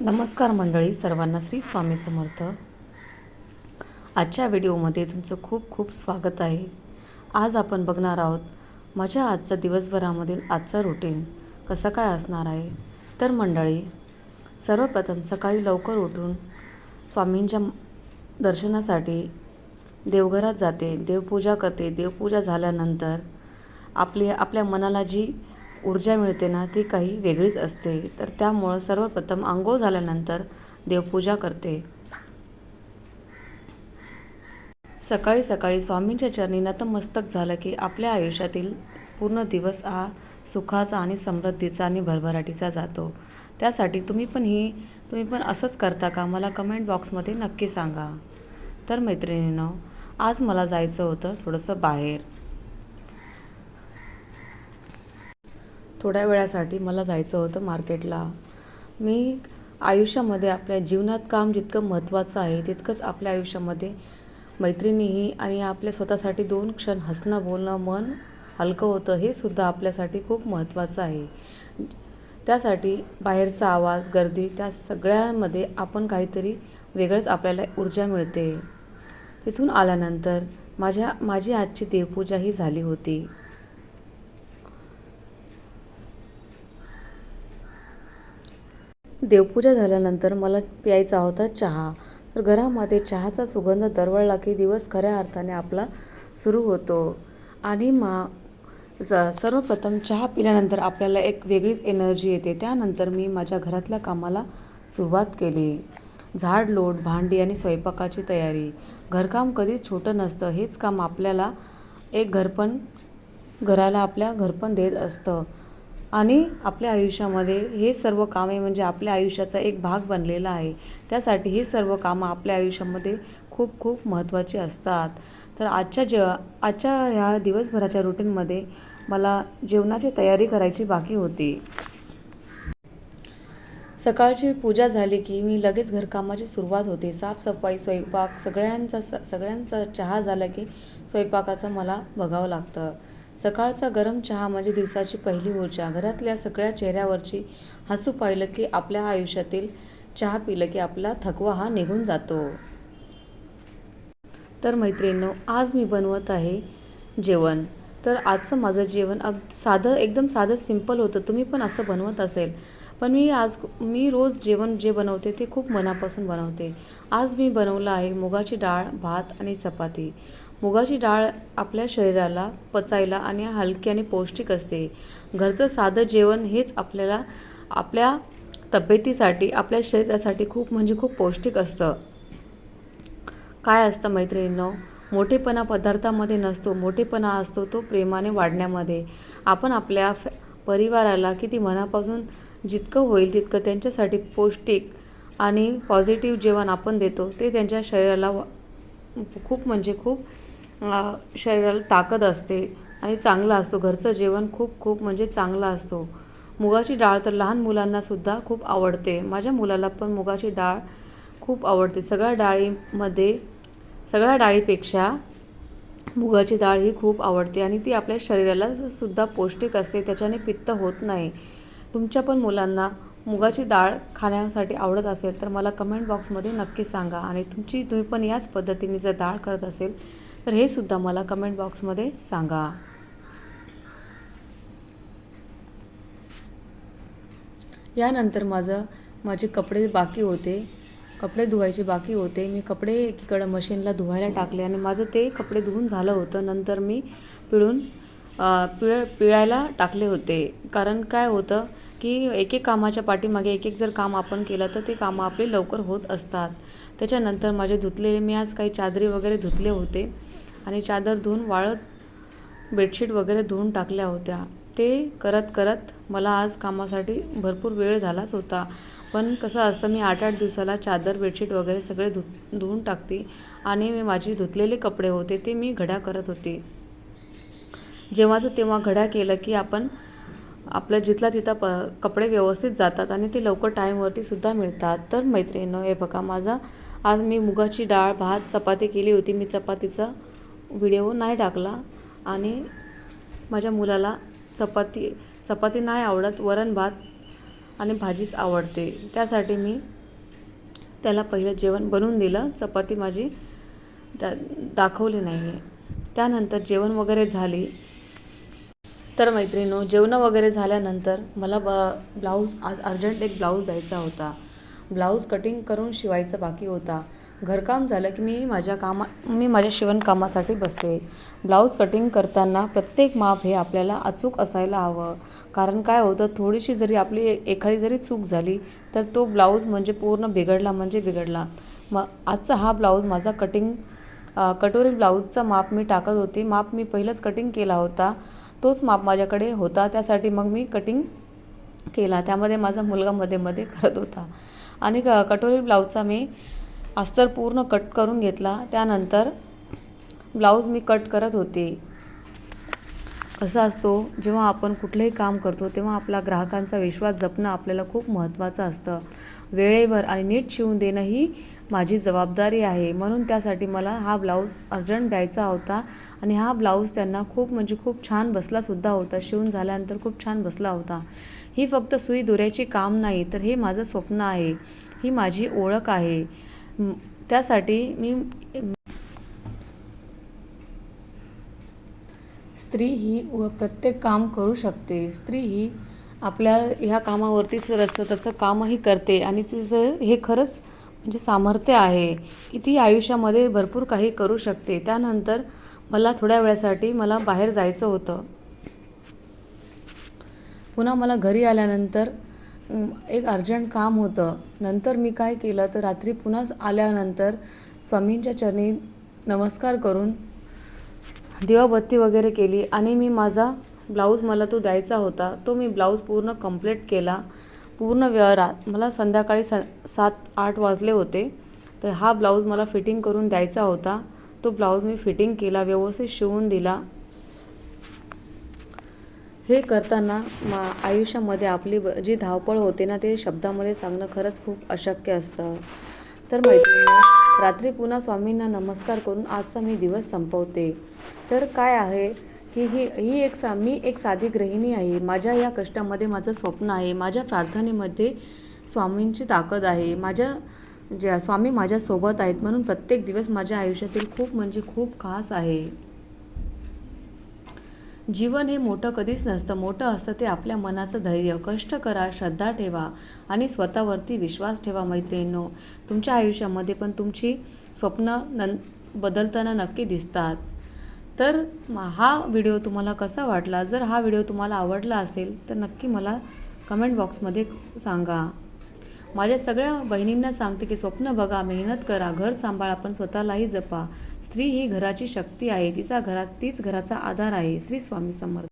नमस्कार मंडळी सर्वांना श्री स्वामी समर्थ. आजच्या व्हिडिओमध्ये तुमचं खूप खूप स्वागत आहे. आज आपण बघणार आहोत माझ्या आजचा दिवसभरामधील आजचा रुटीन कसं काय असणार आहे? तर मंडळी सर्वप्रथम सकाळी लवकर उठून स्वामींच्या दर्शनासाठी देवघरात जाते देवपूजा करते. देवपूजा झाल्यानंतर आपली आपल्या मनाला जी ऊर्जा मिळते ना ती काही वेगळीच असते. तर त्यामुळं सर्वप्रथम आंघोळ झाल्यानंतर देवपूजा करते. सकाळी सकाळी स्वामींच्या चरणी नतमस्तक झालं की आपल्या आयुष्यातील पूर्ण दिवस हा सुखाचा आणि समृद्धीचा आणि भरभराटीचा जातो. त्यासाठी तुम्ही पण ही तुम्ही पण असंच करता का? मला कमेंट बॉक्समध्ये नक्की सांगा. तर मैत्रिणीनं आज मला जायचं होतं थोडंसं बाहेर. थोड्या वेळासाठी मला जायचं होतं मार्केटला. मी आयुष्यामध्ये आपल्या जीवनात काम जितकं महत्त्वाचं आहे तितकंच आपल्या आयुष्यामध्ये मैत्रिणीही आणि आपल्या स्वतःसाठी दोन क्षण हसणं बोलणं मन हलकं होतं हे सुद्धा आपल्यासाठी खूप महत्त्वाचं आहे. त्यासाठी बाहेरचा आवाज गर्दी त्या सगळ्यामध्ये आपण काहीतरी वेगळंच आपल्याला ऊर्जा मिळते. तिथून आल्यानंतर माझ्या माझी आजची देवपूजाही झाली होती. देवपूजा झाल्यानंतर मला प्यायचा होता चहा. तर घरामध्ये चहाचा सुगंध दरवळला की दिवस खऱ्या अर्थाने आपला सुरू होतो. आणि मा सर्वप्रथम चहा पिल्यानंतर आपल्याला एक वेगळीच एनर्जी येते. त्यानंतर मी माझ्या घरातल्या कामाला सुरुवात केली. झाड लोट भांडी आणि स्वयंपाकाची तयारी. घरकाम कधीच छोटं नसतं. हेच काम आपल्याला एक घरपण घराला आपल्या घरपण देत असतं. आणि आपल्या आयुष्यामध्ये हे सर्व कामे म्हणजे आपल्या आयुष्याचा एक भाग बनलेला आहे. त्यासाठी ही सर्व कामं आपल्या आयुष्यामध्ये खूप खूप महत्त्वाची असतात. तर आजच्या जे आजच्या ह्या दिवसभराच्या रुटीनमध्ये मला जेवणाची तयारी करायची बाकी होती. सकाळची पूजा झाली की मी लगेच घरकामाची सुरुवात होते. साफसफाई स्वयंपाक सगळ्यांचा स सगळ्यांचा चहा झाला की स्वयंपाकाचं मला बघावं लागतं. सकाळचा गरम चहा म्हणजे दिवसाची पहिली ऊर्जा. घरातल्या सगळ्या चेहऱ्यावरची हसू पाहिलं की आपल्या आयुष्यातील चहा पिलं की आपला थकवा हा निघून जातो. तर मैत्रिणींनो आज मी बनवत आहे जेवण. तर आजचं माझं जेवण अग साधं एकदम साधं सिंपल होतं. तुम्ही पण असं बनवत असेल. पण मी आज मी रोज जेवण जे बनवते ते खूप मनापासून बनवते. आज मी बनवलं आहे मुगाची डाळ भात आणि चपाती. मुगाची डाळ आपल्या शरीराला पचायला आणि हलकी आणि पौष्टिक असते. घरचं साधं जेवण हेच आपल्याला आपल्या तब्येतीसाठी आपल्या शरीरासाठी खूप म्हणजे खूप पौष्टिक असतं. काय असतं मैत्रिणींनो? मोठेपणा पदार्थामध्ये नसतो मोठेपणा असतो तो प्रेमाने वाढण्यामध्ये. आपण आपल्या फ परिवाराला किती मनापासून जितकं होईल तितकं त्यांच्यासाठी पौष्टिक आणि पॉझिटिव्ह जेवण आपण देतो ते त्यांच्या शरीराला खूप म्हणजे खूप शरीराला ताकद असते आणि चांगला असतो. घरचं जेवण खूप खूप म्हणजे चांगला असतो. मुगाची डाळ तर लहान मुलांनासुद्धा खूप आवडते. माझ्या मुलाला पण मुगाची डाळ खूप आवडते. सगळ्या डाळीमध्ये सगळ्या डाळीपेक्षा मुगाची डाळ ही खूप आवडते आणि ती आपल्या शरीराला सुद्धा पौष्टिक असते त्याच्याने पित्त होत नाही. तुमच्या पण मुलांना मुगाची डाळ खाण्यासाठी आवडत असेल तर मला कमेंट बॉक्समध्ये नक्की सांगा आणि तुमची तुम्ही पण याच पद्धतीने जर डाळ करत असेल तर हे सुद्धा मला कमेंट बॉक्समध्ये सांगा. यानंतर माझं माझे कपडे बाकी होते. कपडे धुवायचे बाकी होते. मी कपडे एकीकडं मशीनला धुवायला टाकले आणि माझं ते कपडे धुवून झालं होतं. नंतर मी पिळून पिळ पिळायला टाकले होते. कारण काय होतं की एक एक कामाच्या पाठीमागे एक एक जर काम आपण केलं तर ते कामं आपले लवकर होत असतात. त्याच्यानंतर माझे धुतलेले मी आज काही चादरी वगैरे धुतले होते आणि चादर धुवून वाळत बेडशीट वगैरे धुवून टाकल्या होत्या. ते करत करत मला आज कामासाठी भरपूर वेळ झालाच होता. पण कसं असतं मी आठ आठ दिवसाला चादर बेडशीट वगैरे सगळे धु धुवून टाकते. आणि मी माझी धुतलेले कपडे होते ते मी घड्या करत होते. जेव्हाचं तेव्हा घड्या केलं की आपण आपलं जिथला तिथं प कपडे व्यवस्थित जातात आणि ते लवकर टाईमवरती सुद्धा मिळतात. तर मैत्रिणीनं हे बघा माझा आज मी मुगाची डाळ भात चपाती केली होती. मी चपातीचा व्हिडिओ नाही टाकला. आणि माझ्या मुलाला चपाती चपाती नाही आवडत वरण भात आणि भाजीच आवडते. त्यासाठी मी त्याला पहिलं जेवण बनवून दिलं. चपाती माझी त्या दाखवली नाही आहे त्यानंतर जेवण वगैरे झाली. तर मैत्रिणो जेवणं वगैरे झाल्यानंतर मला ब ब्लाऊज आज अर्जंट एक ब्लाऊज द्यायचा होता. ब्लाऊज कटिंग करून शिवायचा बाकी होता. घरकाम झालं की मी माझ्या कामा मी माझ्या शिवणकामासाठी बसते. ब्लाऊज कटिंग करताना प्रत्येक माप हे आपल्याला अचूक असायला हवं. कारण काय होतं थोडीशी जरी आपली एखादी जरी चूक झाली तर तो ब्लाऊज म्हणजे पूर्ण बिघडला म्हणजे बिघडला. मग आजचा हा ब्लाऊज माझा कटिंग कटोरी ब्लाऊजचा माप मी टाकत होते. माप मी पहिलंच कटिंग केला होता. तोच माप माझ्याकडे होता. त्यासाठी मग मी कटिंग केला. त्यामध्ये माझा मुलगा मध्ये मध्ये करत होता. आणि क कटोरी ब्लाऊजचा मी अस्तर पूर्ण कट करून घेतला. त्यानंतर ब्लाऊज मी कट करत होते. कसं असतो जेव्हा आपण कुठलंही काम करतो तेव्हा आपला ग्राहकांचा विश्वास जपणं आपल्याला खूप महत्त्वाचं असतं. वेळेवर आणि नीट शिवून देणं ही माझी जबाबदारी आहे. म्हणून त्यासाठी मला हा ब्लाऊज अर्जंट द्यायचा होता आणि हा ब्लाऊज त्यांना खूप म्हणजे खूप छान बसलासुद्धा होता. शिवून झाल्यानंतर खूप छान बसला होता. ही फक्त सुई दुऱ्याची काम नाही तर हे माझं स्वप्न आहे. ही माझी ओळख आहे. त्यासाठी मी स्त्री ही व प्रत्येक काम करू शकते. स्त्री ही आपल्या ह्या कामावरती सर स्वतःचं कामही करते आणि तिचं हे खरंच म्हणजे सामर्थ्य आहे की ती आयुष्यामध्ये भरपूर काही करू शकते. त्यानंतर मला थोड्या वेळासाठी मला बाहेर जायचं होतं. पुन्हा मला घरी आल्यानंतर एक अर्जंट काम होतं. नंतर मी काय केलं तर रात्री पुन्हा आल्यानंतर स्वामींच्या चरणी नमस्कार करून दिवाबत्ती वगैरे केली आणि मी माझा ब्लाऊज मला तो द्यायचा होता. तो मी ब्लाऊज पूर्ण कंप्लीट केला. पूर्ण व्यवहारात मला संध्याकाळी स सात आठ वाजले होते. तर हा ब्लाऊज मला फिटिंग करून द्यायचा होता. तो ब्लाऊज मी फिटिंग केला व्यवस्थित शिवून दिला. हे करताना मा आयुष्यामध्ये आपली जी धावपळ होते ना ते शब्दामध्ये सांगणं खरंच खूप अशक्य असतं. तर मैत्रिणी रात्री पुन्हा स्वामींना नमस्कार करून आजचा मी दिवस संपवते. तर काय आहे की ही ही एक सा मी एक साधी गृहिणी आहे. माझ्या या कष्टामध्ये माझं स्वप्न आहे. माझ्या प्रार्थनेमध्ये स्वामींची ताकद आहे. माझ्या ज्या स्वामी माझ्यासोबत आहेत म्हणून प्रत्येक दिवस माझ्या आयुष्यातील खूप म्हणजे खूप खास आहे. जीवन हे मोठं कधीच नसतं. मोठं असतं ते आपल्या मनाचं धैर्य. कष्ट करा श्रद्धा ठेवा आणि स्वतःवरती विश्वास ठेवा मैत्रिणींनो. तुमच्या आयुष्यामध्ये पण तुमची स्वप्न नं बदलताना नक्की दिसतात. तर हा व्हिडिओ तुम्हाला कसा वाटला? जर हा व्हिडिओ तुम्हाला आवडला असेल तर नक्की मला कमेंट बॉक्समध्ये सांगा. माझ्या सगळ्या बहिणींना सांगते की स्वप्न बघा मेहनत करा घर सांभाळा पण स्वतःलाही जपा. स्त्री ही घराची शक्ती आहे. तिचा घरात तीच घराचा आधार आहे. श्री स्वामी समर्थ